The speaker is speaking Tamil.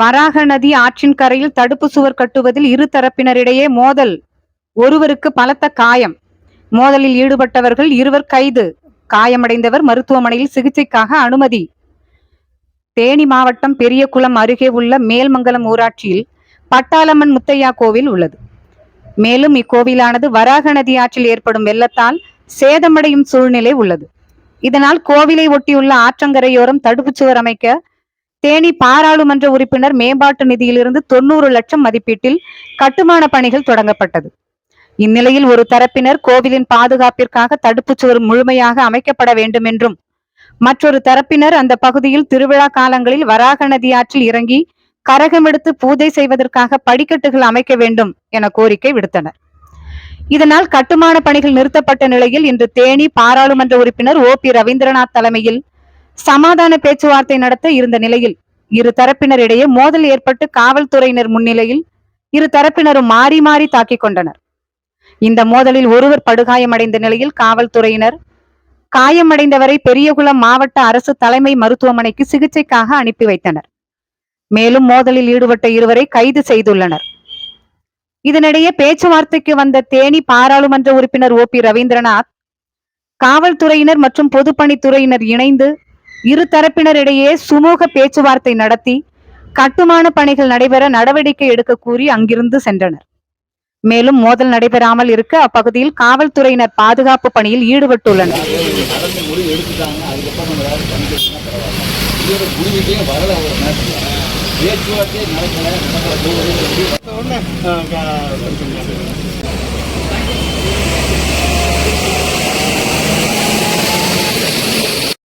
வராக நதி ஆற்றின் கரையில் தடுப்பு சுவர் கட்டுவதில் இரு தரப்பினரிடையே மோதல். ஒருவருக்கு பலத்த காயம். மோதலில் ஈடுபட்டவர்கள் இருவர் கைது. காயமடைந்தவர் மருத்துவமனையில் சிகிச்சைக்காக அனுமதி. தேனி மாவட்டம் பெரியகுளம் அருகே உள்ள மேல்மங்கலம் ஊராட்சியில் பட்டாளம்மன் முத்தையா கோவில் உள்ளது. மேலும் இக்கோவிலானது வராக நதி ஆற்றில் ஏற்படும் வெள்ளத்தால் சேதமடையும் சூழ்நிலை உள்ளது. இதனால் கோவிலை ஒட்டியுள்ள ஆற்றங்கரையோரம் தடுப்புச் சுவர் அமைக்க தேனி பாராளுமன்ற உறுப்பினர் மேம்பாட்டு நிதியிலிருந்து தொண்ணூறு லட்சம் மதிப்பீட்டில் கட்டுமான பணிகள் தொடங்கப்பட்டது. இந்நிலையில் ஒரு தரப்பினர் கோவிலின் பாதுகாப்பிற்காக தடுப்புச் சுவர் முழுமையாக அமைக்கப்பட வேண்டும் என்றும் மற்றொரு தரப்பினர் அந்த பகுதியில் திருவிழா காலங்களில் வராக நதி ஆற்றில் இறங்கி கரகமெடுத்து பூஜை செய்வதற்காக படிக்கட்டுகள் அமைக்க வேண்டும் என கோரிக்கை விடுத்தனர். இதனால் கட்டுமான பணிகள் நிறுத்தப்பட்ட நிலையில் இன்று தேனி பாராளுமன்ற உறுப்பினர் ஓ பி ரவீந்திரநாத் தலைமையில் சமாதான பேச்சுவார்த்தை நடத்த இருந்த நிலையில் இரு தரப்பினரிடையே மோதல் ஏற்பட்டு காவல்துறையினர் முன்னிலையில் இரு தரப்பினரும் மாறி மாறி தாக்கிக் கொண்டனர். இந்த மோதலில் ஒருவர் படுகாயமடைந்த நிலையில் காவல்துறையினர் காயமடைந்தவரை பெரியகுளம் மாவட்ட அரசு தலைமை மருத்துவமனைக்கு சிகிச்சைக்காக அனுப்பி வைத்தனர். மேலும் மோதலில் ஈடுபட்ட இருவரை கைது செய்துள்ளனர். இதனிடையே பேச்சுவார்த்தைக்கு வந்த தேனி பாராளுமன்ற உறுப்பினர் ஓ பி ரவீந்திரநாத் காவல்துறையினர் மற்றும் பொதுப்பணித்துறையினர் இணைந்து இரு தரப்பினரிடையே சுமூக பேச்சுவார்த்தை நடத்தி கட்டுமான பணிகள் நடைபெற நடவடிக்கை எடுக்க கூறி அங்கிருந்து சென்றனர். மேலும் மோதல் நடைபெறாமல் இருக்க அப்பகுதியில் காவல்துறையினர் பாதுகாப்பு பணியில் ஈடுபட்டுள்ளனர். நடந்து